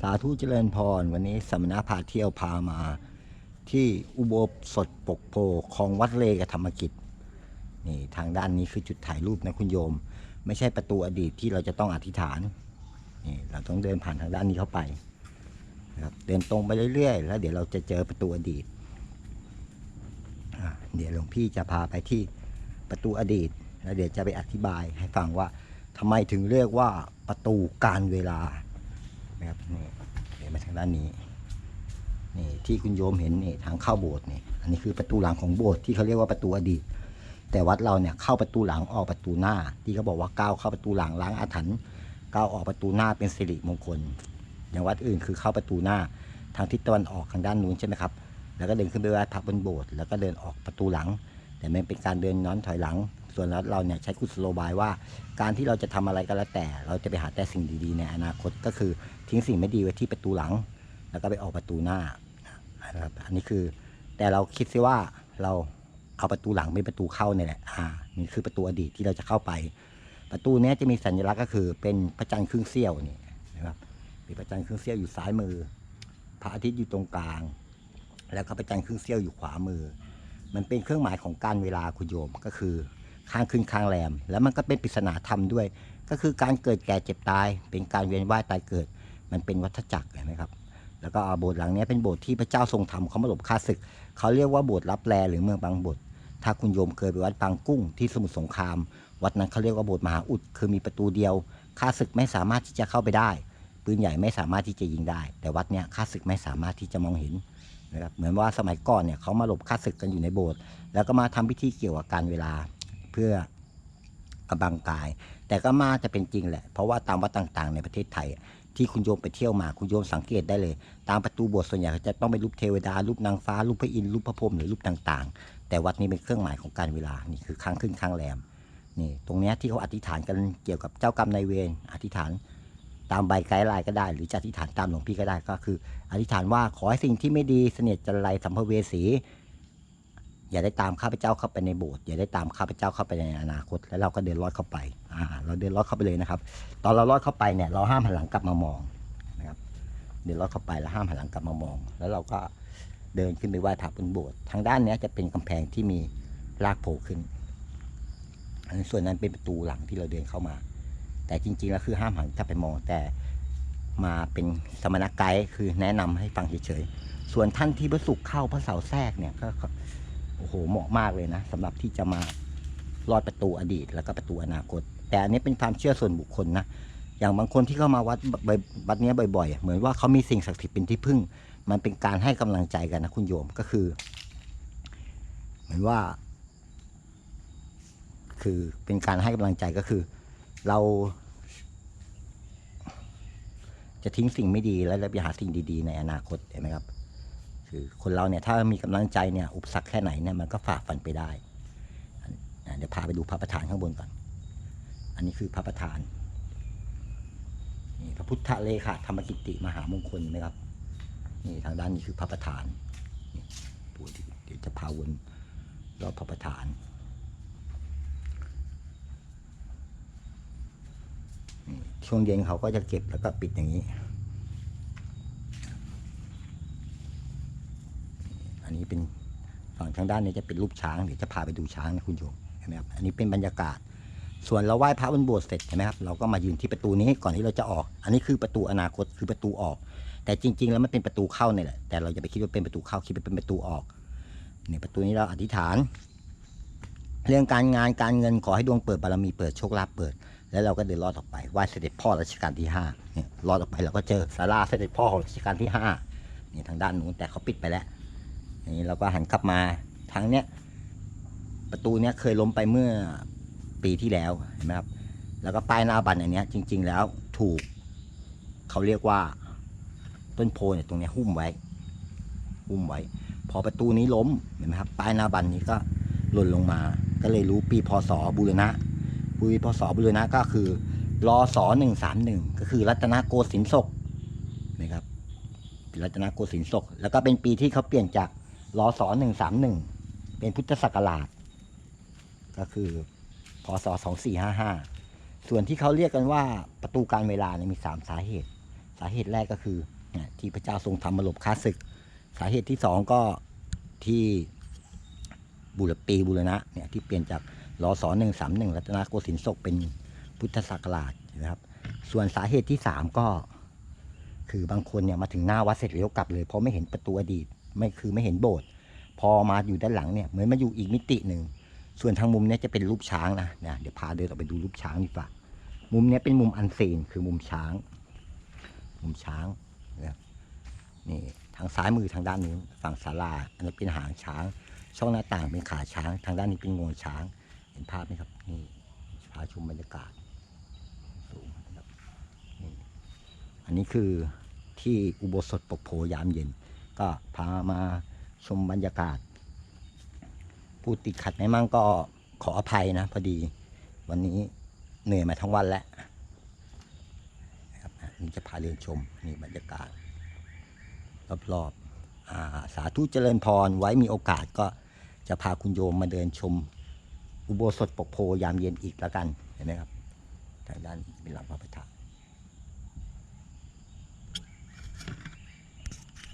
สาธุเจริญพร วันนี้สมณะพาเที่ยวพามา ที่อุโบสถปกโพของวัดเลกธรรมกิจนี่ทางด้านนี้คือจุดถ่ายรูปนะคุณโยม ไม่ใช่ประตูอดีตที่เราจะต้องอธิษฐานนี่เราต้องเดินผ่านทางด้านนี้เข้าไปนะครับเดินตรงไปเรื่อยๆ แล้วเดี๋ยวเราจะเจอประตูอดีตเดี๋ยวหลวงพี่จะพาไปที่ประตูอดีต แล้วเดี๋ยวจะไปอธิบายให้ฟังว่าทำไมถึงเรียกว่าประตูการเวลา นะครับนี่เดี๋ยวมาทางด้านนี้นี่ที่คุณโยมเห็นนี่ทางเข้าโบสถ์นี่อันนี้คือประตูหลังของโบสถ์ที่เขาเรียกว่าประตูอดีต แต่วัดเราเนี่ยเข้าประตูหลังออกประตูหน้า ที่เขาบอกว่าก้าวเข้าประตูหลังล้างอาถรรพ์ก้าวออกประตูหน้าเป็นสิริมงคล อย่างวัดอื่นคือเข้าประตูหน้าทางทิศตะวันออกทางด้านนู้นใช่ไหมครับแล้วก็เดินขึ้นไปไหว้พระบนโบสถ์แล้วก็เดินออกประตูหลัง แต่ไม่เป็นการเดินย้อนถอยหลัง ส่วนวัดเราเนี่ยใช้กุศโลบายว่า การที่เราจะทำอะไรก็แล้วแต่ เราจะไปหาแต่สิ่งดีๆ ในอนาคตก็คือทิ้งสิ่งไม่ดีไว้ที่ประตูหลัง แล้วก็ไปออกประตูหน้านะครับอันนี้คือแต่เราคิดซิว่าเราเอาประตูหลังเป็นประตูเข้าเนี่ยแหละอ่านี่คือประตูอดีตที่เราจะเข้าไป ประตูนี้จะมีสัญลักษณ์ก็คือเป็นพระจันทร์ครึ่งเสี้ยวนี่นะครับมีพระจันทร์ครึ่งเสี้ยวอยู่ซ้ายมือ พระอาทิตย์อยู่ตรงกลาง แล้วก็พระจันทร์ครึ่งเสี้ยวอยู่ขวามือ มันเป็นเครื่องหมายของการเวลาคุณโยมก็คือ ข้างขึ้นข้างแรม แล้วมันก็เป็นปริศนาธรรมด้วย ก็คือการเกิดแก่เจ็บตาย เป็นการเวียนว่ายตายเกิด มันเป็นวัฏจักรเห็นไหมครับ แล้วก็โบสถ์หลังนี้เป็นโบสถ์ที่พระเจ้าทรงทำเขามาหลบค่าศึก เขาเรียกว่าโบสถ์รับแลหรือเมืองบางบท ถ้าคุณโยมเคยไปวัดบางกุ้งที่สมุทรสงคราม วัดนั้นเขาเรียกว่าโบสถ์มหาอุด คือมีประตูเดียวค่าศึกไม่สามารถที่จะเข้าไปได้ ปืนใหญ่ไม่สามารถที่จะยิงได้ แต่วัดเนี้ยค่าศึกไม่สามารถที่จะมองเห็นนะครับเหมือนว่าสมัยก่อนเนี่ยเขามาหลบค่าศึกกันอยู่ในโบสถ์แล้วก็มาทำพิธีเกี่ยวกับการเวลา พื่อกำบังกาย แต่ก็มาจะเป็นจริงแหละ เพราะว่าตามวัดต่างๆ ในประเทศไทย ที่คุณโยมไปเที่ยวมา คุณโยมสังเกตได้เลย ตามประตูโบสถ์ส่วนใหญ่เขาจะต้องเป็นรูปเทวดา รูปนางฟ้า รูปพระอินทร์ รูปพระพรหมหรือรูปต่างๆ แต่วัดนี้เป็นเครื่องหมายของการเวลา นี่คือข้งขึ้นข้งแรม นี่ ตรงนี้ที่เขาอธิษฐานกันเกี่ยวกับเจ้ากรรมนายเวร อธิษฐานตามใบไกด์ไลน์ก็ได้ หรือจะอธิษฐานตามหลวงพี่ก็ได้ก็คือ อธิษฐานว่าขอให้สิ่งที่ไม่ดีเสนียดจันไรสัมภเวสี อย่าได้ตามข้าพเจ้าเข้าไปในโบสถ์อย่าได้ตามข้าพเจ้าเข้าไปในอนาคต แล้วเราก็เดินลอดเข้าไปอ่าเราเดินลอดเข้าไปเลยนะครับ ตอนเราลอดเข้าไปเนี่ยเราห้ามหันหลังกลับมามองนะครับ เดินลอดเข้าไปแล้วห้ามหันหลังกลับมามอง แล้วเราก็เดินขึ้นไปไหว้พระบนโบสถ์ทางด้านนี้จะเป็นกำแพงที่มีรากโผล่ขึ้นอันส่วนนั้นเป็นประตูหลังที่เราเดินเข้ามา แต่จริงๆแล้วคือห้ามหันกลับไปมองแต่มาเป็นสมณไกด์คือแนะนำให้ฟังเฉยๆส่วนท่านที่พระสุขเข้าพระเสาแทรกเนี่ยก็ โอ้โหเหมาะมากเลยนะสำหรับที่จะมาลอดประตูอดีต แล้วก็ประตูอนาคต แต่อันนี้เป็นความเชื่อส่วนบุคคลนะอย่างบางคนที่เข้ามาวัดบัดเนี้ยบ่อยๆ เหมือนว่าเขามีสิ่งศักดิ์สิทธิ์เป็นที่พึ่ง มันเป็นการให้กำลังใจกันนะคุณโยมก็คือ เหมือนว่า คือเป็นการให้กำลังใจก็คือ เรา จะทิ้งสิ่งไม่ดีแล้วไปหาสิ่งดี ๆ ในอนาคตเห็นไหมครับ คือคนเราเนี่ยถ้ามีกำลังใจเนี่ยอุปสรรคแค่ไหนเนี่ยมันก็ฝ่าฟันไปได้เดี๋ยวพาไปดูพระประธานข้างบนก่อน อันนี้คือพระประธานนี่พระพุทธเลขาธรรมกิติมหามงคลเห็นไหมครับนี่ทางด้านนี้คือพระประธานนี่ปู่เดี๋ยวจะพาวนรอบพระประธานช่วงเย็นเขาก็จะเก็บแล้วก็ปิดอย่างนี้ อันนี้ เป็นฝั่งทางด้านนี้จะเป็นรูปช้างเดี๋ยวจะพาไปดูช้างนะคุณโยมเห็นไหมครับอันนี้เป็นบรรยากาศ ส่วนเราไหว้พระบนโบสถ์เสร็จเห็นไหมครับเราก็มายืนที่ประตูนี้ก่อนที่เราจะออก อันนี้คือประตูอนาคตคือประตูออก แต่จริง ๆ แล้วมันเป็นประตูเข้าเนี่ยแหละแต่เราจะไปคิดว่าเป็นประตูเข้าคิดว่าเป็นประตูออกเนี่ยประตูนี้เราอธิษฐาน เรื่องการงานการเงินขอให้ดวงเปิดบารมีเปิดโชคลาภเปิด แล้วเราก็เดินลอดออกไปไหว้เสด็จพ่อรัชกาลที่ห้าเนี่ยลอดออกไปเราก็เจอศาลาเสด็จพ่อของรัชกาลที่ห้านี่ทางด้านนู้นแต่เขาปิดไปแล้ว นี่เราก็หันกลับมาทางเนี้ยประตูเนี้ยเคยล้มไปเมื่อปีที่แล้วเห็นไหมครับแล้วก็ป้ายหน้าบันอันเนี้ยจริง ๆ แล้วถูกเขาเรียกว่าต้นโพเนี่ยตรงเนี้ยหุ้มไว้ หุ้มไว้ พอประตูนี้ล้มเห็นไหมครับป้ายหน้าบันนี้ก็หล่นลงมา ก็เลยรู้ปีพศบูรณะปีพศบูรณะก็คือรอสหนึ่งสามหนึ่งก็คือรัตนโกสินทร์ศกนะครับรัตนโกสินทร์ศก แล้วก็เป็นปีที่เขาเปลี่ยนจาก รอสหนึ่งสามหนึ่งเป็นพุทธศักราช ก็คือพศสองสี่ห้าห้าส่วนที่เขาเรียกกันว่าประตูการเวลาเนี่ยมีสามสาเหตุ สาเหตุแรกก็คือเนี่ยที่พระเจ้าทรงทำมาหลบค่าศึก สาเหตุที่สองก็ที่บุรปีบุรณะเนี่ยที่เปลี่ยนจากรอสอหนึ่งสามหนึ่งรัตนโกสินทร์ศกเป็นพุทธศักราชนะครับ ส่วนสาเหตุที่สามก็ คือบางคนเนี่ยมาถึงหน้าวัดเสร็จเลี้ยวกลับเลยเพราะไม่เห็นประตูอดีต ไม่คือไม่เห็นโบสถ์พอมาอยู่ด้านหลังเนี่ยเหมือนมาอยู่อีกมิติหนึ่งส่วนทางมุมนี้จะเป็นรูปช้างนะเนี่ยเดี๋ยวพาเดินออกไปดูรูปช้างดีกว่ามุมนี้เป็นมุมอันซีนคือมุมช้าง มุมช้างนะนี่ทางซ้ายมือทางด้านนู้นฝั่งศาลาอันนี้เป็นหางช้าง ช่องหน้าต่างเป็นขาช้าง ทางด้านนี้เป็นงวงช้าง เห็นภาพไหมครับนี่พาชมบรรยากาศสูงครับนี่อันนี้คือที่อุโบสถปกโพยามเย็น ก็พามาชมบรรยากาศ ผู้ติดขัดไหมมั่งก็ขออภัยนะ พอดี วันนี้เหนื่อยมาทั้งวันแล้วนะครับนี่จะพาเดินชมนี่บรรยากาศ รอบๆอ่าสาธุเจริญพรไว้มีโอกาสก็จะพาคุณโยมมาเดินชม อุโบสถปกโพยามเย็นอีกแล้วกันเห็นไหมครับ ทางด้านเป็นหลังพระประธาน